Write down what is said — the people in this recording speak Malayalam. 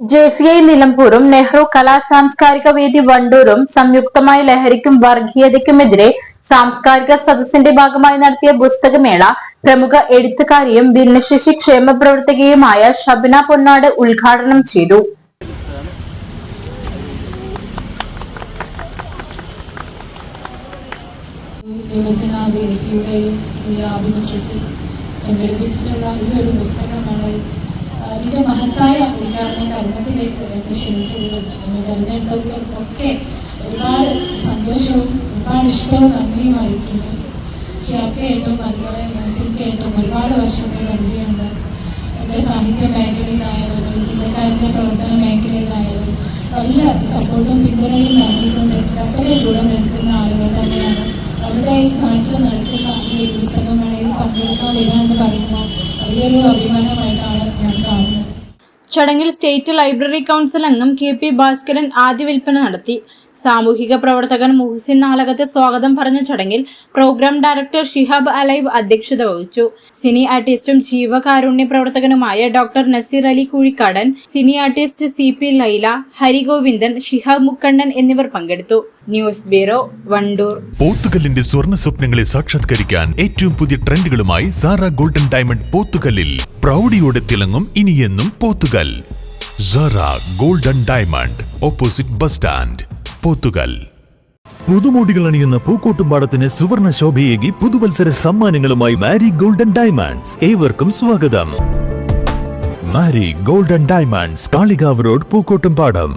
ജെ സി ഐ നിലമ്പൂരും നെഹ്റു കലാ സാംസ്കാരിക വേദി വണ്ടൂരും സംയുക്തമായി ലഹരിക്കും വർഗീയതയ്ക്കുമെതിരെ സാംസ്കാരിക സദസ്സിന്റെ ഭാഗമായി നടത്തിയ പുസ്തകമേള പ്രമുഖ എഴുത്തുകാരിയും ഭിന്നശേഷി ക്ഷേമ പ്രവർത്തകയുമായ ഷബന പൊന്നാട് ഉദ്ഘാടനം ചെയ്തു. ആഭിമുഖ്യത്തിൽ സംഘടിപ്പിച്ചിട്ടുള്ള ഈ ഒരു പുസ്തകമാണ് അതിന്റെ മഹത്തായ ഉദ്ഘാടന കർമ്മത്തിലേക്ക് എന്നെ ക്ഷണിച്ചതിലും എന്നെ തെരഞ്ഞെടുത്തതിലും ഒക്കെ ഒരുപാട് സന്തോഷവും ഒരുപാട് ഇഷ്ടവും നന്ദിയും അറിയിക്കുന്നു. ഷാപ്പയായിട്ടും അതുപോലെ മ്യൂസിക്കായിട്ടും ഒരുപാട് വർഷത്തെ പരിചയമുണ്ട്. എന്റെ സാഹിത്യ മേഖലയിലായാലും എന്റെ ജീവകാരന്റെ പ്രവർത്തന മേഖലയിലായാലും വലിയ സപ്പോർട്ടും പിന്തുണയും നൽകിക്കൊണ്ട് വളരെ കൂടെ നിൽക്കുന്ന ആളുകൾ തന്നെയാണ്. അവരുടെ ഈ നാട്ടിൽ നടക്കുന്ന ഈ പുസ്തകമേളയിൽ പങ്കെടുക്കാൻ വരിക എന്ന് പറയുമ്പോൾ വലിയൊരു അഭിമാനമായിട്ടാണ് ചടങ്ങിൽ സ്റ്റേറ്റ് ലൈബ്രറി കൗൺസിൽ അംഗം കെ പി ഭാസ്കരൻ ആദ്യ വിൽപ്പന നടത്തി സാമൂഹിക പ്രവർത്തകൻ മുഹസിൻ നാലകത്ത് സ്വാഗതം പറഞ്ഞ ചടങ്ങിൽ പ്രോഗ്രാം ഡയറക്ടർ ഷിഹാബ് അലൈവ് അധ്യക്ഷത വഹിച്ചു. സിനി ആർട്ടിസ്റ്റും ജീവകാരുണ്യ പ്രവർത്തകനുമായ doctor Naseer Ali Kuzhikkadan cine artist C P Laila Harigovindan Shihab Mukkannan എന്നിവർ പങ്കെടുത്തു. News bureau Wandoor. പോത്തുകല്ലിന്റെ സ്വർണ സ്വപ്നങ്ങളെ സാക്ഷാത്കരിക്കാൻ ഏറ്റവും പുതിയ ട്രെൻഡുകളുമായി സാറ ഗോൾഡൻ ഡയമണ്ട് പോത്തുകല്ലിൽ പ്രൗഢിയോടെ തിളങ്ങും ഇനിയെന്നും Pothukal. Sara golden diamond opposite bus stand. Pothukal പുതുമോടികൾ അണിയുന്ന പൂക്കോട്ടുംപാടത്തിന് സുവർണ ശോഭയേകി പുതുവത്സര സമ്മാനങ്ങളുമായി മാരി ഗോൾഡൻ ഡയമണ്ട്സ്. ഏവർക്കും സ്വാഗതം. Mari golden diamonds Kalikavu road Pookkottumpadam.